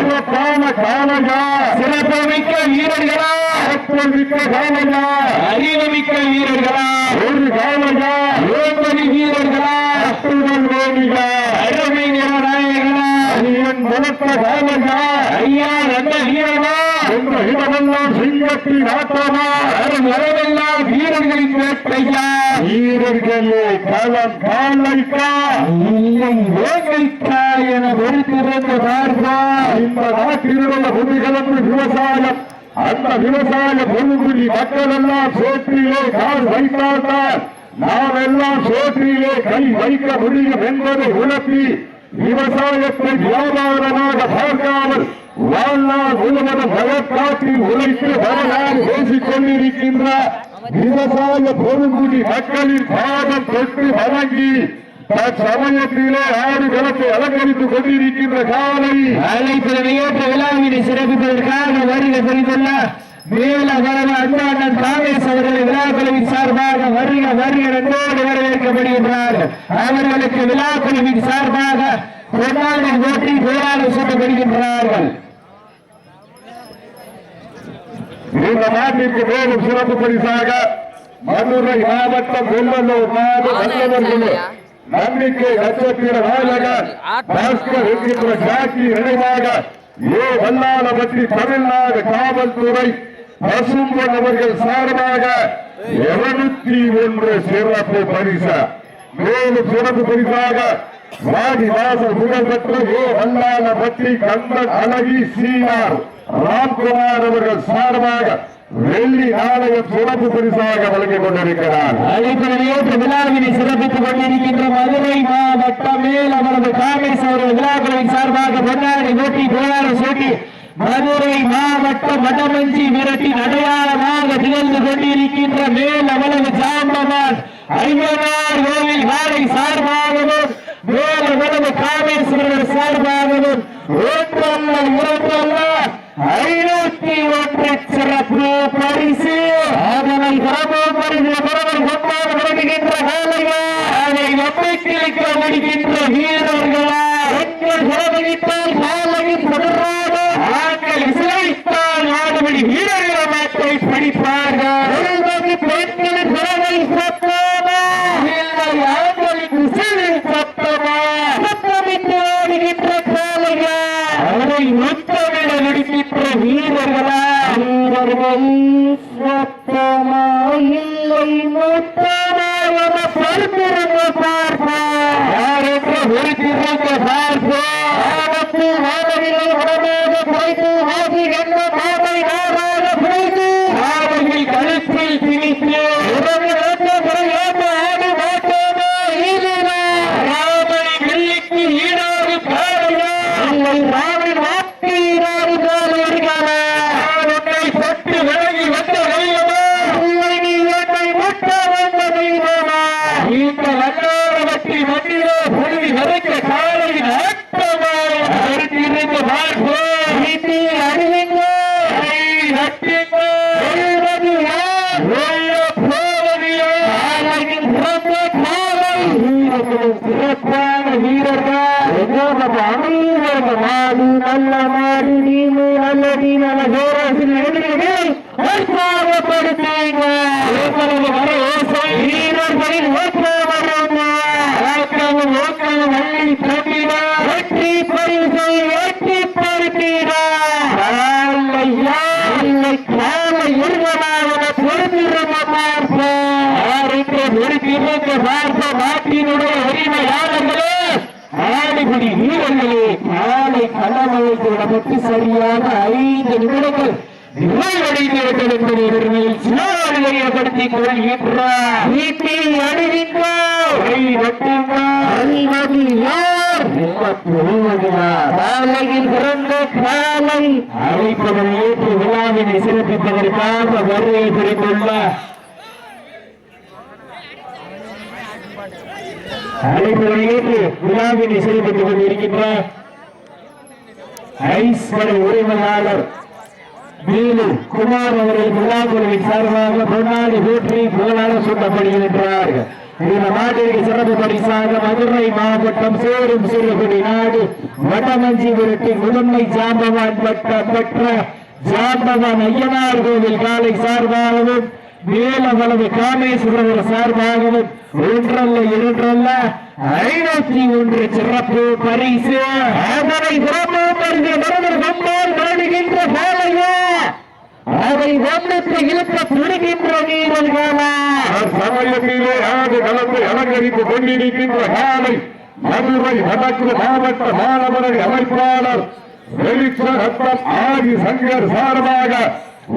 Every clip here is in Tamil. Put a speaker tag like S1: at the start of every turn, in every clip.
S1: சிறப்பான காலையா
S2: சிறப்புமிக்க வீரர்களா?
S1: மிக்க காலையா
S2: அறிவுமிக்க வீரர்களா?
S1: ஒரு காலையா
S2: ஏற்பதி வீரர்களா?
S1: அத்துடன் வேணியா
S2: அருமை நிறநாயகனா?
S1: அரியன் வளர்த்த காலையா
S2: ஐயா நல்ல வீரனா
S1: என்ற இடமெல்லாம் சிங்கத்தின் ஆட்டமா
S2: வரவெல்லாம் வீரர்களின் வேட்டையா?
S1: வீரர்களே களம் காலைக்கா
S2: இல்லை வேங்கைக்கா என வெறுத்திருந்த பார்ப்பா.
S1: இந்த நாட்டில் உள்ள பூமிகளந்து விவசாயம் அந்த விவசாய பொதுக்குடி மக்கள் எல்லாம் சோற்றிலே கால் வைத்தால்தான் நாம் எல்லாம் சோற்றிலே கை வைக்க முடியும் என்பதை உணர்த்தி விவசாயத்தை வியாபாரமாக பார்க்காமல் வாழ்நாள் முழுவதும் வழக்காற்றில் உழைத்து வரலாறு பேசிக் கொண்டிருக்கின்ற விவசாய பொதுக்குடி மக்களின் பாதம் தொட்டு வணங்கி தற்சமயத்திலே ஆறு கலத்தை அலங்கரித்துக் கொண்டிருக்கின்ற காலை.
S2: அழைப்பில் ஏற்ற விழாவினை சிறப்பிப்பதற்காக வருகை புரிந்துள்ள மேல வரவ அண்ணாண்டன் காங்கிரஸ் அவர்களை விழாக்குழுவின் சார்பாக வருக வருக நன்றோடு வரவேற்கப்படுகின்றார். அவர்களுக்கு விழாக்குழுவின் சார்பாக பொன்னாடி ஓட்டி பேராளர் சூட்டப்படுகின்றார்கள்
S1: இந்த நாட்டிற்கு மேலும் சிறப்பு பரிசாக மதுரை மாவட்டம் வெள்ளலூர் வல்லவர்களே நம்பிக்கை நட்சத்திர நாயகர் பாஸ்கர் என்கின்ற ஜாக்கி நினைவாக ஏ வல்லாளபட்டி தமிழ்நாடு காவல்துறை பசும்பொன் அவர்கள் சார்பாக இருநூத்தி ஒன்று சிறப்பு பரிசு. மேலும் சிறப்பு பரிசாக வாடி புகழ்பெற்ற ஏ வல்லாளபட்டி கந்தன் அழகி சீனார். ராம்குமார் அவர்கள் சார்பாக வெள்ளி நாளைய சிறப்பு பரிசாக வழங்கிக் கொண்டிருக்கிறார்.
S2: அழைப்பில் விழாவினை சிறப்பித்துக் கொண்டிருக்கின்ற மதுரை மாவட்டமே அவரது காங்கிரஸ் அவர்கள் விழாக்குழுவின் சார்பாக பொன்னாடி போற்றி பேராளர் சூட்டி மதுரை மாவட்ட வடமஞ்சி விரட்டின் அடையாளமாக திகழ்ந்து கொண்டிருக்கின்ற மேல் அவளது சாம்பமான் ஐயனார் கோவில் நாளை சார்பாகவும் மேல் காமேஸ்வரர் சார்பாகவும் ஒன்றல்ல இரண்டல்ல ஐநூத்தி ஒன்று சிறப்பு பரிசு. அதனை கிராம பரிசு பரவல் கொண்டாட விடுகின்ற வேலையா அதை நம்பிக்கைக்க முடிகின்ற கழுத்தில் திணித்து உடனே ஓட்டமுறை ஓட்ட ஆடி மாட்டோமே ஈடுனா ராமனை வெள்ளிக்கு ஈடாது பாருங்க இல்லை ராமன் வாக்கு ஈடாது பாருங்க உன்னை தொட்டு விலகி வந்த தெய்வமா இல்லை நீ என்னை முட்ட வந்த தெய்வமா இந்த வல்லார வட்டி மண்ணிலோ பொழுதி வரைக்க காலையின் ஆட்டமாய் அருந்திருந்து பார்ப்போம் நீட்டி அறிவிங்க நட்டிங்க சொல்வது யார் வெல்ல போவது யார் காலையின் சிறந்த காலை வீரர்களும் சிறப்பான வீரர்கள் அனைவரும் மாடி நல்ல மாடி நீமு நல்ல நீ நல்ல உங்களது வர ஓசை வீரர்களின் ஓட்டமருங்க ஓட்டமும் ஓட்டமும் வள்ளி தம்பிட வெற்றி பரிசை வெற்றி படுத்திட காலையா இல்லை காலை இருவனாக பொறுத்திருந்த பார்ப்போம் பொறுத்திருந்த பார்ப்போம் நாட்டினுடைய உரிமையாளர்களே ஆடுபடி வீரர்களே காலை களமழைத்தோட பற்றி சரியாக ஐந்து நிமிடங்கள் நிறைவடைந்திருக்கிறது என்பதை பெருமையில் சிலாடுபடுத்திக் கொள்கின்றார். வீட்டை அணிவித்தார் அறிவது யார்? காலையில் பிறந்த காலை. அழைப்பதை ஏற்று விழாவினை சிறப்பிப்பதற்காக வருகை புரிந்துள்ளார் அழைப்பு ஏற்று விழாவினை சிறப்பித்துக் கொண்டிருக்கின்ற ஐஸ்வர உரிமையாளர் வேலு குமார் அவர்கள் விழாக்குழுவின் சார்பாக பொன்னாடி போற்றி புகழாக சூட்டப்படுகின்றார்கள் இந்த நாட்டிற்கு சிறப்பு பரிசாக மதுரை மாவட்டம் சேரும் சிறுகுடி நாடு வடமஞ்சி விரட்டி முதன்மை ஜாம்பவான் பட்டம் பெற்ற ஜாம்பவான் ஐயனார் கோவில் காலை சார்பாகவும் மேலவளவு காமேஸ்வரர் சார்பாகவும் ஒன்றல்ல இரண்டல்ல ஐநூத்தி ஒன்று சிறப்பு பரிசு. அதனை சிறப்பு பரிசு மருதர் கொண்டால் வருகின்ற சாலையே. அதை ஒன்றுக்கு இழுக்க துணிகின்ற வீரர்களா
S1: சமயத்திலே ஆடு கலந்து அலங்கரிப்பு கொண்டிருக்கின்ற காலை மதுரை வடக்கு மாவட்ட மாணவரை அமைப்பாளர் வெளிச்ச ரத்தம் ஆதி சங்கர் சார்பாக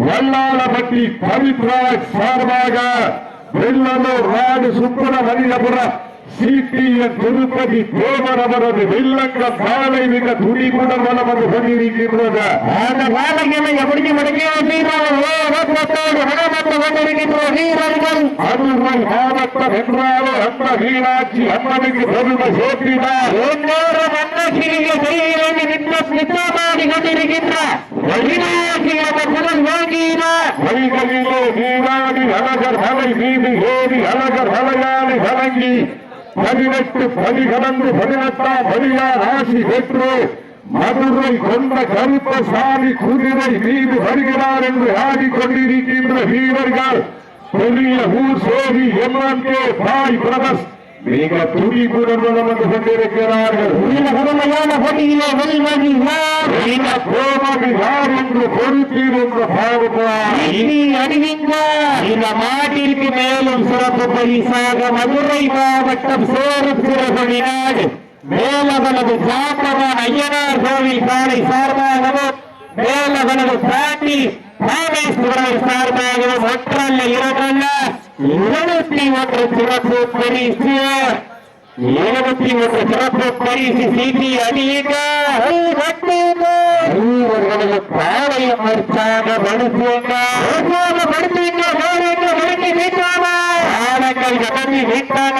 S1: வல்லாளப்பட்டி பவித்ராஜ் சார்பாக வெள்ளலூர் நாடு சுப்பிரமணியபுரம் சிடிஎன் திருப்பதி தேவர் அவரது வெள்ளங்க காலை மிக துணிவுடன் வந்து கொண்டிருக்கின்றது.
S2: அந்த வேலைகளை எப்படி முடக்கிய வீரர்கள்
S1: மதுரை மாவட்டம் என்றாலே அந்த மீனாட்சி அம்மனுக்கு பெருமை சேர்த்தினார்.
S2: எல்லோரும் அன்னகிரிய கையிலிருந்து நின்று நிச்சயமாடி கொண்டிருக்கின்ற மீனாட்சி குரல் வாங்கினார்.
S1: வழிகளிலே நீராடி அழகர் மலை மீது ஏறி அழகர் மலையாளி வழங்கி பதினெட்டு பதி கடந்து பதினெட்டாம் பதினாறு ஆசி பெற்று மதுரை கொண்ட கருப்பசாமி குதிரை மீது வருகிறார் என்று ஆடிக்கொண்டிருக்கின்ற வீரர்கள். பெரிய ஊர் சோதி எம்என்கே பாய் பிரதர்ஸ் மிக துடிப்புடன் வந்து கொண்டிருக்கிறார்கள். கோபம் யார்? என்று பொறுத்தீர் என்று
S2: அறிவிங்க இந்த மாட்டிற்கு மேலும் சிறப்பு பரிசாக மதுரை மாவட்டம் சேரும் சிறப்பு நாடு. மேலவனது ஜாம்பவான் ஐயனார் கோவில் காலை சார்பாகவும் மேலவனது பாட்டி ராமேஸ்வரர் சார்பாகவும் ஒன்றல்ல இரண்டல்ல. இருபத்தி ஒன்று சிறப்பு பரிசு. இருபத்தி ஒன்று சிறப்பு பரிசு சிபி அணியுங்க பாளையம் உற்சாக படுத்துங்க படுத்துங்க ஆனங்கள் கடந்து விட்டன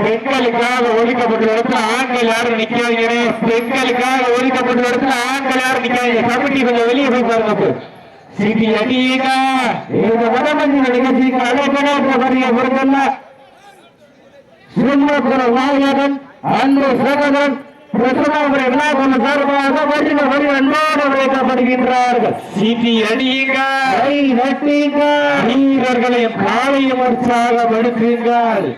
S2: பெண்களுக்காக ஒதுக்கப்பட்ட இடத்துல ஆண்கள் யாரும் நிக்காதீங்க பெண்களுக்காக ஒதுக்கப்பட்ட இடத்துல ஆண்கள் யாரும் நிக்காதீங்க கமிட்டி கொஞ்சம் வெளியே போய் பாருங்க அடியுங்க இந்த நிகழ்ச்சிக்கு அழைப்பதாக நாயகன் அன்பு சகோதரன் அன்போடு சிட்டி அடியுங்க. வீரர்களையும் காலையும் உற்சாகம் எடுக்குங்கள்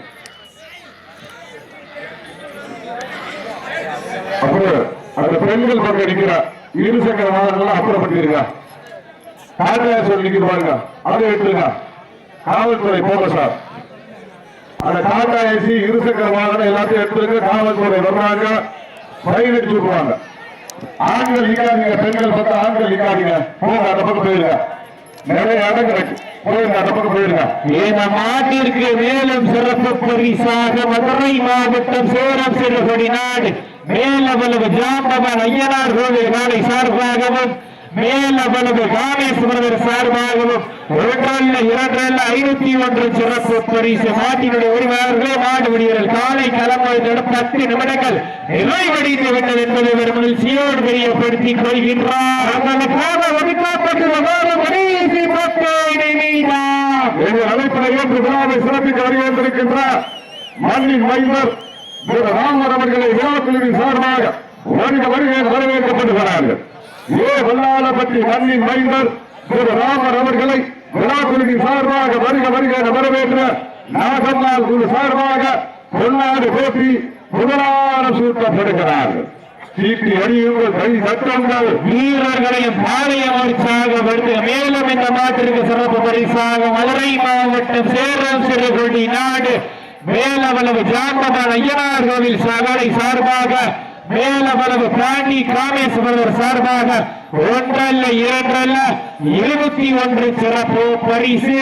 S1: அப்புறம் அந்த பெண்கள் பங்கெடுக்கிறார் இருசக்கர வாகனங்கள் அப்புறப்பட்டிருக்கா காட்டியா சொல்லி நிக்கிது பாருங்க. அதை எடுத்துருங்க. காவல்துறை போங்க சார். அந்த டாடா ஏசி இருசக்கர வாகனம் எல்லாத்தையும் எடுத்துருங்க. காவல்துறை வர்றாங்க. பிரைவேட் அடிச்சு ஆண்கள் நிக்காதீங்க பெண்கள் பார்த்தா ஆண்கள் நிக்காதீங்க. போங்க அந்த பக்கம் போயிருங்க. நிறைய இடம் கிடக்கு போயிருங்க அந்த பக்கம் போயிருங்க.
S2: இந்த மாட்டிற்கு மேலும் சிறப்பு பரிசாக மதுரை மாவட்டம் சேரம் சிறுகுடி நாடு. மேலவளவு ஜாம்பவன் ஐயனார் கோவில் நாளை சார்பாகவும் மேலவளவு காமேஸ்வரர் சார்பாகவும் ஒன்றல்ல இரண்டல்ல ஐநூத்தி ஒன்று சிறப்பு பரிசு மாட்டினுடைய உரிமையாளர்களே மாடு விடுகிறார் காலை களம் பத்து நிமிடங்கள் நிறைவடைந்து விட்டது என்பதை ஒரு மகிழ்ச்சியோடு தெரியப்படுத்திக் கொள்கின்றார். அவர்களுக்காக ஒதுக்கப்பட்டுள்ள கடைசி பத்து
S1: எங்கள் அழைப்பினை ஏற்று விழாவை சிறப்பிக்க வருகின்றிருக்கின்ற மண்ணின் மைந்தர் ராமர் அவர்களை விழாக்குழுவின் சார்பாக வருக வருக என வரவேற்கப்படுகிறார்கள். ஏ வல்லாளப்பட்டி மண்ணின் மைந்தர் திரு ராமர் அவர்களை விழாக்குழுவின் சார்பாக வருக வருக என வரவேற்ற நாகம்மாள் குழு சார்பாக பொன்னாடு போற்றி முதலான சூட்டப்படுகிறார்கள். சீட்டி அடியுங்கள் கை சத்தங்கள்
S2: வீரர்களையும் பாளையம் வருது மேலும் இந்த மாட்டிற்கு சிறப்பு பரிசாக மதுரை மாவட்டம் சேரம் சிறுகுடி நாடு. மேலவளவு ஜாம்பபான் ஐயனார் கோவில் சகலை சார்பாக மேலவளவு பாண்டி காமேஸ்வரர் சார்பாக ஒன்றல்ல இரண்டல்ல இருபத்தி ஒன்று சிறப்பு பரிசு.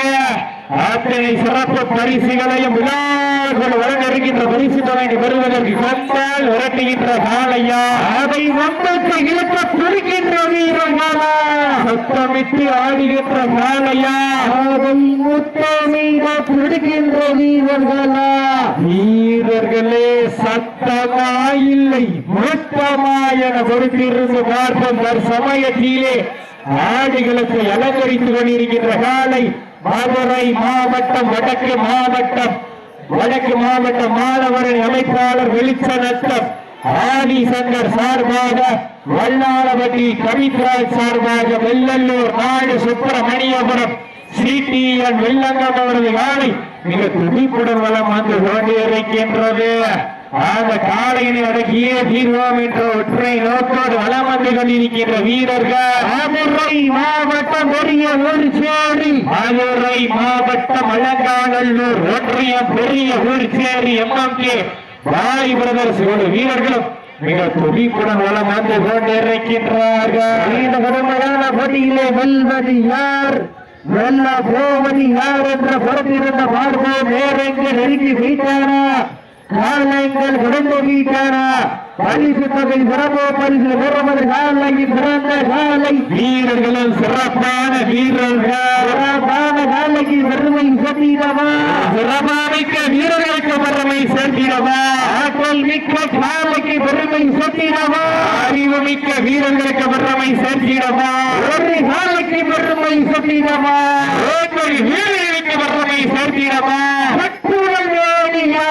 S2: அத்தனை சிறப்பு பரிசுகளையும் விழா விழாக்கள் வழங்கிருக்கின்ற பரிசு தொகையை பெறுவதற்கு கொண்டால் விரட்டுகின்ற காலையா அதை ஒன்றுக்கு இழுக்க துடிக்கின்ற வீரர்களா சத்தமிட்டு ஆடுகின்ற காலையா அதை முத்தமிட துடிக்கின்ற வீரர்களா வீரர்களே சத்தமா இல்லை முத்தமா என பொறுத்திருந்து பார்ப்போம். சமயத்திலே ஆடுகளுக்கு அலங்கரித்துக் கொண்டிருக்கின்ற காலை மதுரை மாவட்டம் வடக்கு மாவட்டம் வடக்கு மாவட்ட மாணவரணி அமைப்பாளர் வெளிச்சநத்தம் ஆதி ஆதிசங்கர் சார்பாக வல்லாளபட்டி கவித்ராஜ் சார்பாக வெள்ளல்லூர் நாடு சுப்பிரமணியபுரம் சிடிஎன் வெள்ளங்கம் அவரது காலை மிக துடிப்புடன் வளம் வந்து கொண்டிருக்கின்றது அந்த காலையினை அடக்கியே தீர்வோம் என்ற ஒற்றை நோக்கோடு வளம் வந்து கொண்டிருக்கின்ற வீரர்கள். மதுரை மாவட்டம் பெரிய ஊர் சேரி மதுரை மாவட்டம் அலங்காநல்லூர் ஒன்றியம் பெரிய ஊர் சேரி எம்எம்கே. பாய் பிரதர்ஸ் ஒரு வீரர்களும் மிக துடிப்புடன் வளம் வந்து கொண்டிருக்கின்றார்கள். இந்த கடுமையான போட்டியிலே வெல்வது யார்? வெல்ல போவது யார் என்ற பொறுத்திருந்த பார்ப்போம் நேரெங்கு நெருங்கி வீட்டானா? காலங்கள் கடந்து வீட்டானா பரிசு தொகை சிறப்பு பரிசு பெறுவது காலையின் சிறந்த காலை வீரர்களும் சிறப்பான வீரர்கள். சிறப்பான காலைக்கு பெருமை சேர்த்திடவா? சிறப்பாமிக்க வீரர்களுக்கு பெருமை சேர்த்திடவா? ஆற்றல் மிக்க காலைக்கு பெருமை சேர்த்திடவா? அறிவு மிக்க வீரர்களுக்கு பெருமை சேர்த்திடவா? ஒரு காலைக்கு பெருமை சேர்த்திடவா? வீரர்களுக்கு பெருமை சேர்த்திடவா? வேணியா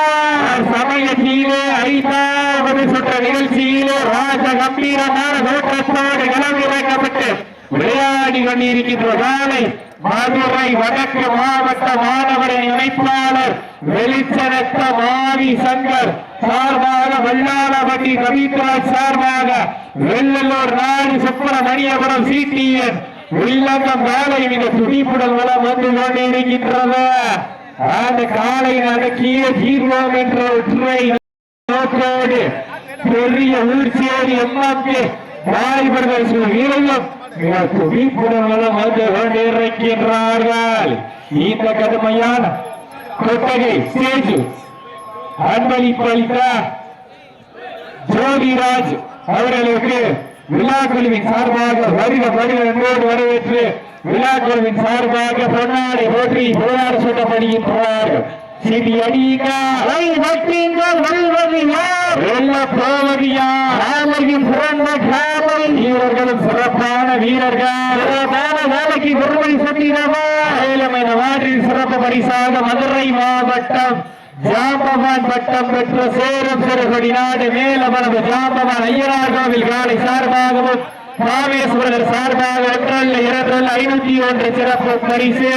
S2: சமயத்திலே ஐந்தாவது சுற்ற நிகழ்ச்சியிலே ராஜ கம்பீரமான தோற்றத்தோடு களமிறக்கப்பட்டு விளையாடி கொண்டிருக்கின்ற காலை மதுரை வடக்கு மாவட்ட மாணவரின் இணைப்பாளர் வெளிச்சரத்த மாவி சங்கர் சார்பாக வல்லாளபட்டி ரவீந்திராஜ் சார்பாக வெள்ளலூர் நாடு சுப்பிரமணியபுரம் சிடிஎன் உள்ளங்கம் காலை மிக துடிப்புடன் மூலம் வந்து கொண்டிருக்கின்றது. அந்த காலை அடக்கிய தீர்வோம் என்ற ஒற்றுமை நோக்கோடு பெரிய ஊர்ச்சேரி எம்மாக்கு வாய்பர்கள் சில வீரர்களும் மிக துடிப்புடன் வந்து கொண்டிருக்கின்றார்கள் இந்த கடுமையான கொட்டகை ஸ்டேஜ் அன்பளிப்பு அளித்த ஜோதிராஜ் அவர்களுக்கு விழா குழுவின் சார்பாக வருக வருக என்போடு வரவேற்று விழா குழுவின் சார்பாக பொன்னாடை போற்றி புகழாறு சொல்லப்படுகின்றார்கள் சிடி அடியுங்க வெல்ல போவது யார் ராமையும் சிறந்த காலை வீரர்களும் சிறப்பான வீரர்கள். சிறப்பான வேலைக்கு பெருமை சத்திரமா சேலம் என வாரில் சிறப்பு பரிசாக மதுரை மாவட்டம் ஜாம்பவான் பட்டம் பெற்ற சேரம் சிறுகொடி நாடு மேலமரபு ஜாம்பவான் ஐயனார் கோவில் காலை சார்பாகவும் ராமேஸ்வரர் சார்பாக ஒன்றல்ல இரண்டல்ல ஐநூத்தி ஒன்று சிறப்பு பரிசு.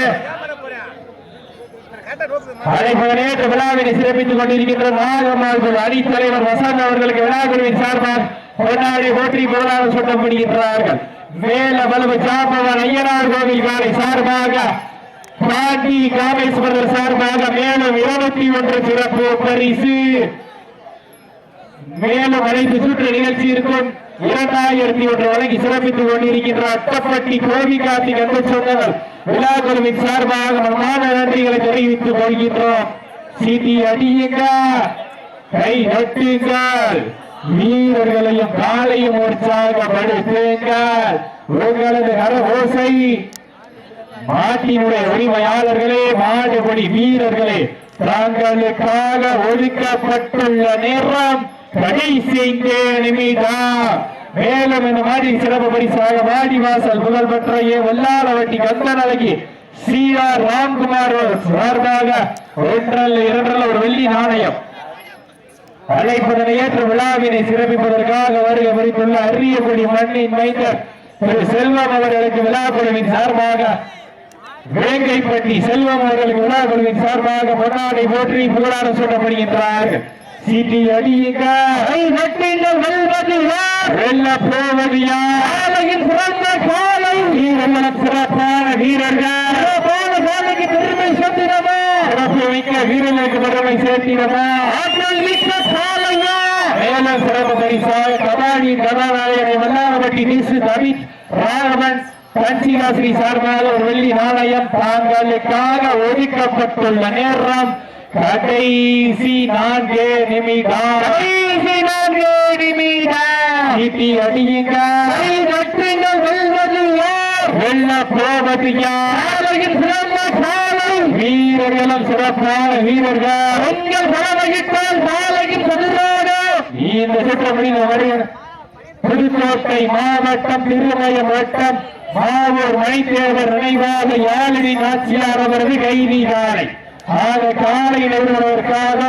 S2: நேற்று விழாவினை சிறப்பித்துக் கொண்டிருக்கின்ற நாகமார்கள் அணித்தலைவர் வசந்த் அவர்களுக்கு விழாக்குழுவின் சார்பாக கொண்டாடி போற்றி பொருளாதார சுட்டப்படுகின்றார்கள் மேல வலுவு ஜாம்பவான் ஐயனார் கோவில் காலை சார்பாக பாட்டி காமேஸ்வரர் சார்பாக மேலும் இருபத்தி ஒன்று சிறப்பு பரிசு. மேலும் அனைத்து சுற்று நிகழ்ச்சி இருக்கும் இரண்டாயிரத்தி ஒன்று வழங்கி சிறப்பித்துக் கொண்டிருக்கின்ற அட்டப்பட்டி கோவி கார்த்திக் அன்பு சொன்னவர் விழா குழுவின் சார்பாக மனமான நன்றிகளை தெரிவித்துக் கொள்கின்றோம். சிடி அடியுங்க கை நட்டுங்கள் வீரர்களையும் காலையும் உற்சாகப்படுத்துங்கள். உங்களது கர ஓசை மாட்டினுடைய உரிமையாளர்களே மாடுபடி வீரர்களே தாங்களுக்காக ஒதுக்கப்பட்டுள்ள நேரம் கடைசி நிமிடம் மேலும் இந்த மாதிரி சிறப்பு பரிசாக வாடிவாசல் புகழ் பெற்ற A Vallalavatti Kandanazhagi C R Ramkumar சார்பாக ஒன்றல்ல இரண்டல்ல ஒரு வெள்ளி நாணயம். அழைப்பதனை ஏற்ற விழாவினை சிறப்பிப்பதற்காக வருகை மறித்துள்ள அரியக்குடி மண்ணின் மைந்தர் திரு செல்வம் அவர்களுக்கு விழா குழுவின் சார்பாக வேங்கைப்பட்டி செல்வம் அவர்களுக்கு விழா குழுவின் சார்பாக பொன்னாடை போற்றி புகழாரம் சொல்லப்படுகின்றார்கள் சீட்டி அடியுங்க. வெல்ல போவது யார் காலையின் சிறந்த காலை. வீரர்கள் சிறப்பான வீரர்கள். காலைக்கு பெருமை சேர்த்திடமா சிறப்பு மிக்க வீரர்களுக்கு பெருமை சேர்த்திடமா ஆற்றல் மிக்க காலையா? மேலும் சிறப்பு பரிசாக கபாடி கதாநாயகனை வல்லாரப்பட்டி நீசு தவித் ராகவன் பஞ்சிகாசிரி சார்பாக ஒரு வெள்ளி நாணயம் தாங்களுக்காக ஒதுக்கப்பட்டுள்ள நேரம் கடைசி நான்கு நிமிடம். கடைசி நான்கு நிமிடம். சீட்டி அடியுங்க வெல்ல போவது வீரர்களும் சிறப்பான வீரர்கள். பெண்கள் தலைமையிட்டால் காலையின் சதுராடு இந்த சுற்றப்படி வருகிற புதுக்கோட்டை மாவட்டம் திருமயம் வட்டம் மாவூர் மணித்தேவர் நினைவாக யாழினி நாச்சியார் அவரது கைதி காலை ஆக காலை நிறுவனத்திற்காக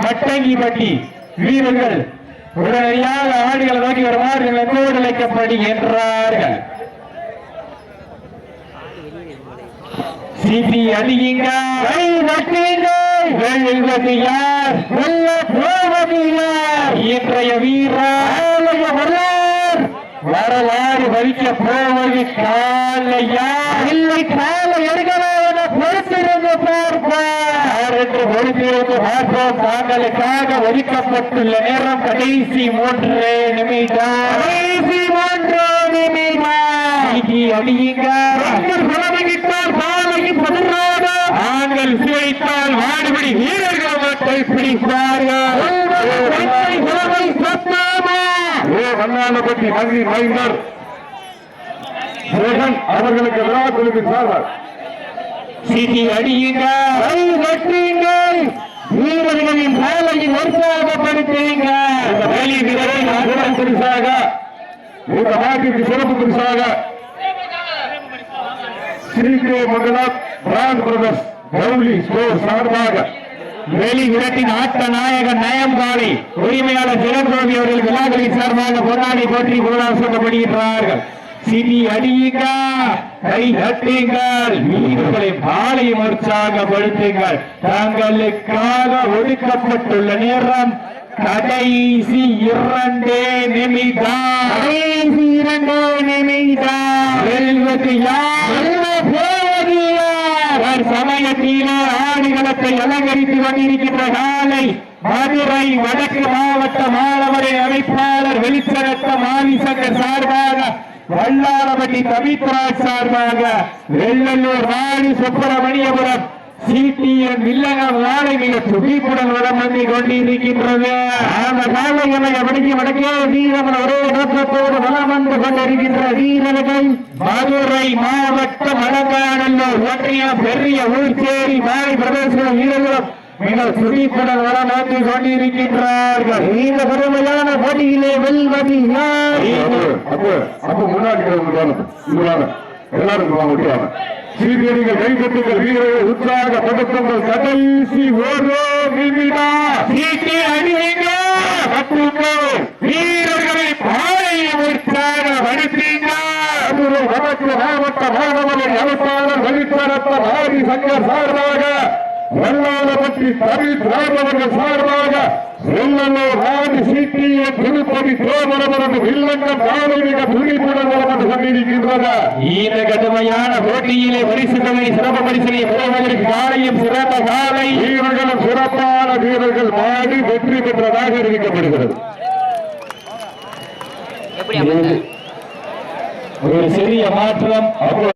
S2: மட்டங்கிப்பட்டி வீரர்கள் உடனடியாக ஆடுகளை நோக்கி வருமாறு நிலத்தோடு அழைக்கப்படுகின்றார்கள் சிபி அடியுங்க கை நட்டுங்க வெல்வது யார் வெல்ல போவது யார் இன்றைய வீராலய வரலாறு. வரலாறு வலிக்க போவது காலையா? இல்லை காலை எடுக்கலான பொறுத்திருந்து பார்ப்பார். என்று பொறுத்திருந்து பார்ப்போம். தாங்களுக்காக ஒதுக்கப்பட்டுள்ள நேரம் கடைசி மூன்று நிமிடம். கடைசி மூன்று நிமிடம். அடியுங்க பாலையும் பதினாறு ஆண்கள் சுவைத்தால் வாடுபடி வீரர்கள் மட்டை பிடிப்பார்கள்.
S1: ஏ வண்ணாலப்பட்டி மந்திரி. ஜெகன் அவர்களுக்கு விழா குழுவின் சார்பார்
S2: சிட்டி அடியுங்க கை வெட்டுங்கள் வீரர்களின் வேலையை உற்சாகப்படுத்துங்க
S1: இந்த வேலி வீரரை சிறப்பு பரிசாக இந்த நாட்டிற்கு சிறப்பு பரிசாக Sri K Mangalath brand brothers Cowley store சார்பாக.
S2: வெளி விரட்டின் ஆட்ட நாயகன் நயம் காலை உரிமையாளர் ஜெகன்கோபி அவர்கள் விழாக்களின் சார்பாக பொன்னாடி போற்றி புகழார் சொல்லப்படுகிறார்கள் சிடி அடியுங்க கை தட்டுங்கள் வீரர்களை பாலையும் உற்சாகப்படுத்துங்கள் தங்களுக்காக ஒதுக்கப்பட்டுள்ள நேரம் கடைசி இரண்டே நிமிடம். கடைசி இரண்டே நிமிடம். வெல்வது யார் வெல்ல சமயத்திலே ஆடுகளத்தை அலங்கரித்து கொண்டிருக்கின்ற காலை மதுரை வடக்கு மாவட்ட மாணவரை அமைப்பாளர் வெளிச்சரத்த மாலிசங்கர் சார்பாக வல்லாரபட்டி கவித்ராஜ் சார்பாக வெள்ளலூர் ராணி சுப்பிரமணியபுரம் சிடிஎன் வில்லகம் நாளை மிக துடிப்புடன் வளம் வந்து கொண்டிருக்கின்றது. அந்த வேலைகளை அப்படிக்கு வடக்கே வீரமன் ஒரே நோக்கத்தோடு வளம் வந்து கொண்டிருக்கின்ற வீரர்கள் மதுரை மாவட்ட அலங்காநல்லூர் ஒன்றிய பெரிய ஊர்ச்சேரி மாலை பிரதேச வீரர்களும் மிக துடிப்புடன் வளம் வந்து கொண்டிருக்கின்றார்கள். இந்த பெருமையான போட்டியிலே வெல்வது யார்?
S1: அப்போ அப்போ முன்னாடி இருக்கிறவங்க வாங்க. எல்லாரும் சீர்கேடுகள் கைகட்டுங்கள் வீரர்கள் உற்சாகப்படுத்துங்கள் கடைசி ஒரு
S2: வீரர்களை பாயை உற்சாகப்படுத்தீங்க
S1: மதுரை வடக்கு மாவட்ட மாணவர்கள் எழுத்தாளர் சங்கர் சார்பாக வெள்ளாளப்பட்டி தவித் ராமவர்கள் சார்பாக வெள்ளலூர் ராணி சீட்டிய திருப்பதி தேவரவரது வில்லங்கம் துணிப்புடன் வந்து கொண்டிருக்கின்றன
S2: இந்த கடுமையான போட்டியிலே பரிசு தொகை சிறப்பு பரிசனை பெறுவதற்கு காலையும் சிறந்த காலை.
S1: வீரர்களும் சிறப்பான வீரர்கள் மாடி வெற்றி பெற்றதாக அறிவிக்கப்படுகிறது.
S2: ஒரு சிறிய மாற்றம்.